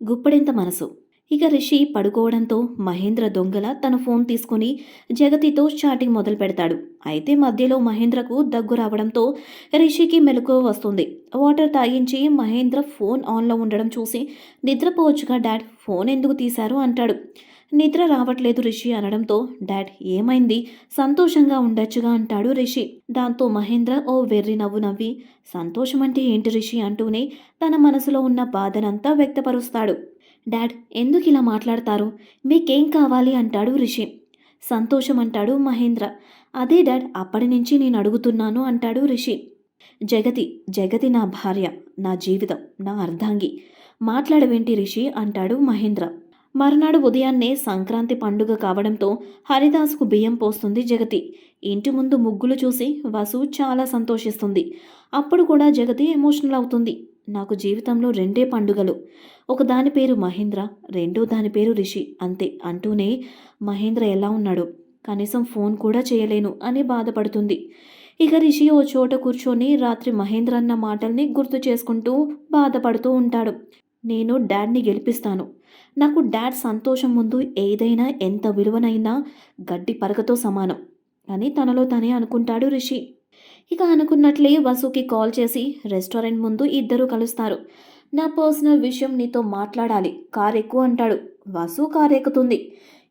గుప్పడెంత మనసు? ఇక రిషి పడుకోవడంతో మహేంద్ర దొంగల తన ఫోన్ తీసుకుని జగతితో చాటింగ్ మొదలు పెడతాడు. అయితే మధ్యలో మహేంద్రకు దగ్గు రావడంతో రిషికి మెలకువ వస్తుంది. వాటర్ తాగించి మహేంద్ర ఫోన్ ఆన్లో ఉండడం చూసి నిద్రపోవచ్చుగా డాడ్ ఫోన్ ఎందుకు తీశారు? అంటాడు. నిద్ర రావట్లేదు రిషి అనడంతో డాడ్ ఏమైంది? సంతోషంగా ఉండొచ్చుగా అంటాడు రిషి. దాంతో మహేంద్ర ఓ వెర్రి నవ్వు నవ్వి సంతోషం అంటే ఏంటి రిషి? అంటూనే తన మనసులో ఉన్న బాధనంతా వ్యక్తపరుస్తాడు. డాడ్ ఎందుకు ఇలా మాట్లాడతారు? మీకేం కావాలి? అంటాడు రిషి. సంతోషం అంటాడు మహేంద్ర. అదే డాడ్ అప్పటి నుంచి నేను అడుగుతున్నాను అంటాడు రిషి. జగతి జగతి నా భార్య నా జీవితం నా అర్ధాంగి. మాట్లాడవేంటి రిషి? అంటాడు మహేంద్ర. మరునాడు ఉదయాన్నే సంక్రాంతి పండుగ కావడంతో హరిదాసుకు బియ్యం పోస్తుంది జగతి. ఇంటి ముందు ముగ్గులు చూసి వసు చాలా సంతోషిస్తుంది. అప్పుడు కూడా జగతి ఎమోషనల్ అవుతుంది. నాకు జీవితంలో రెండే పండుగలు. ఒక దాని పేరు మహేంద్ర రెండో దాని పేరు రిషి అంతే అంటూనే మహేంద్ర ఎలా ఉన్నాడు? కనీసం ఫోన్ కూడా చేయలేను అని బాధపడుతుంది. ఇక రిషి ఓ చోట కూర్చొని రాత్రి మహేంద్ర అన్న మాటల్ని గుర్తు చేసుకుంటూ బాధపడుతూ ఉంటాడు. నేను డాడ్ని గెలిపిస్తాను. నాకు డాడ్ సంతోషం ముందు ఏదైనా ఎంత విలువనైనా గడ్డి పరకతో సమానం అని తనలో తనే అనుకుంటాడు రిషి. ఇక అనుకున్నట్లే వసుకి కాల్ చేసి రెస్టారెంట్ ముందు ఇద్దరు కలుస్తారు. నా పర్సనల్ విషయం నీతో మాట్లాడాలి. కార్ ఎక్కువ అంటాడు. వసు కార్ ఎక్కుతుంది.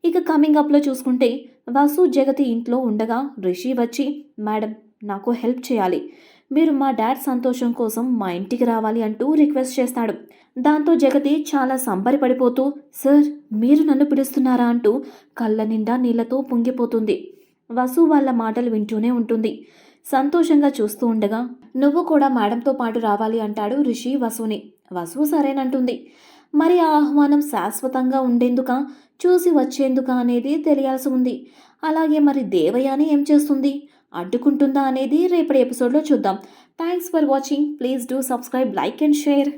ఇక కమింగ్ అప్లో చూసుకుంటే వసు జగతి ఇంట్లో ఉండగా రిషి వచ్చి మేడం నాకు హెల్ప్ చేయాలి. మీరు మా డాడ్ సంతోషం కోసం మా ఇంటికి రావాలి అంటూ రిక్వెస్ట్ చేస్తాడు. దాంతో జగతి చాలా సంబరపడిపోతూ సార్ మీరు నన్ను పిలుస్తున్నారా? అంటూ కళ్ళ నిండా నీళ్ళతో పొంగిపోతుంది. వసు వాళ్ళ మాటలు వింటూనే ఉంటుంది. సంతోషంగా చూస్తూ ఉండగా నువ్వు కూడా మేడంతో పాటు రావాలి అంటాడు రిషి వసుని. వసు సరేనంటుంది. మరి ఆ ఆహ్వానం శాశ్వతంగా ఉండేందుక? చూసి వచ్చేందుక? అనేది తెలియాల్సి ఉంది. అలాగే మరి దేవయాని ఏం చేస్తుంది? అడ్డుకుంటుందా? అనేది రేపటి ఎపిసోడ్లో చూద్దాం. Thanks for watching. Please do subscribe like and share.